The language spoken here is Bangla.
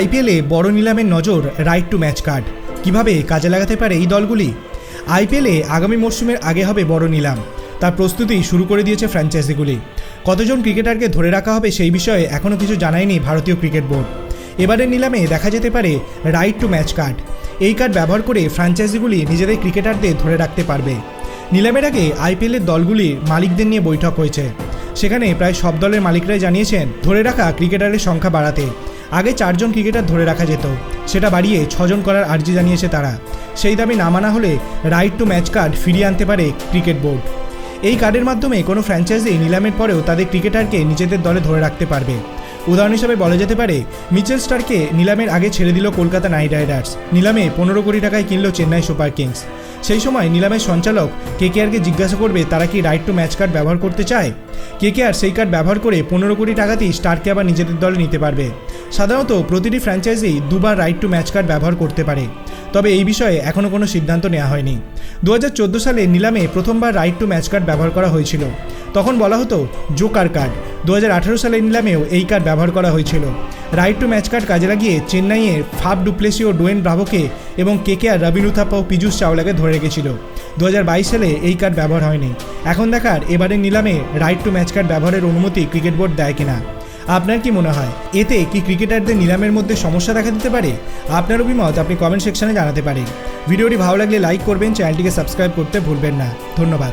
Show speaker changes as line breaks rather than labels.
আইপিএলে বড় নিলামের নজর রাইট টু ম্যাচ কার্ড কীভাবে কাজে লাগাতে পারে এই দলগুলি? আইপিএলে আগামী মরশুমের আগে হবে বড় নিলাম। তার প্রস্তুতি শুরু করে দিয়েছে ফ্র্যাঞ্চাইজিগুলি কতজন ক্রিকেটারকে ধরে রাখা হবে সেই বিষয়ে এখনও কিছু জানায়নি ভারতীয় ক্রিকেট বোর্ড এবারের নিলামে দেখা যেতে পারে রাইট টু ম্যাচ কার্ড এই কার্ড ব্যবহার করে ফ্র্যাঞ্চাইজিগুলি নিজেদের ক্রিকেটারদের ধরে রাখতে পারবে। নিলামের আগে আইপিএলের দলগুলির মালিকদের নিয়ে বৈঠক হয়েছে। সেখানে প্রায় সব দলের মালিকরাই জানিয়েছেন, ধরে রাখা ক্রিকেটারের সংখ্যা বাড়াতে। আগে চারজন ক্রিকেটার ধরে রাখা যেত। সেটা বাড়িয়ে ছজন করার আর্জি জানিয়েছে তারা। সেই দাবি না মানা হলে রাইট টু ম্যাচ কার্ড ফিরিয়ে আনতে পারে ক্রিকেট বোর্ড। এই কার্ডের মাধ্যমে কোনো ফ্র্যাঞ্চাইজি নিলামের পরেও তাদের ক্রিকেটারকে নিজেদের দলে ধরে রাখতে পারবে। উদাহরণ হিসাবে বলা যেতে পারে, মিচেল স্টারকে নিলামের আগে ছেড়ে দিল কলকাতা নাইট রাইডার্স। নিলামে পনেরো কোটি টাকায় কিনল চেন্নাই সুপার কিংস। সেই সময় নিলামের সঞ্চালক কেকেআরকে জিজ্ঞাসা করবে, তারা কি রাইট টু ম্যাচ কার্ড ব্যবহার করতে চায়? কেকেআর সেই কার্ড ব্যবহার করে পনেরো কোটি টাকাতেই স্টারকে আবার নিজেদের দলে নিতে পারবে। সাধারণত প্রতিটি ফ্র্যাঞ্চাইজি দুবার রাইট টু ম্যাচ কার্ড ব্যবহার করতে পারে। তবে এই বিষয়ে এখনও কোনো সিদ্ধান্ত নেওয়া হয়নি। দু হাজার চোদ্দ সালে নিলামে প্রথমবার রাইট টু ম্যাচ কার্ড ব্যবহার করা হয়েছিল। তখন বলা হতো, জোকার কার্ড দু সালের নিলামেও এই কার্ড ব্যবহার করা হয়েছিল। রাইট টু ম্যাচ কার্ড কাজে লাগিয়ে চেন্নাইয়ের ফাব ডুপ্লেসি ও ডোয়েন ব্রাভোকে এবং কেকেআর রবিনু থাপ্পা ও পীযুষ চাওলাকে ধরে রেখেছিল। দু হাজার বাইশ সালে এই কার্ড ব্যবহার হয়নি। এখন দেখার এবারের নিলামে রাইট টু ম্যাচ কার্ড ব্যবহারের অনুমতি ক্রিকেট বোর্ড দেয় কিনা। আপনার কি মনে হয়? এতে কি ক্রিকেটারদের নিলামের মধ্যে সমস্যা দেখা দিতে পারে? আপনার অভিমত আপনি কমেন্ট সেকশনে জানাতে পারেন। ভিডিওটি ভালো লাগলে লাইক করবেন চ্যানেলটিকে সাবস্ক্রাইব করতে ভুলবেন না। ধন্যবাদ।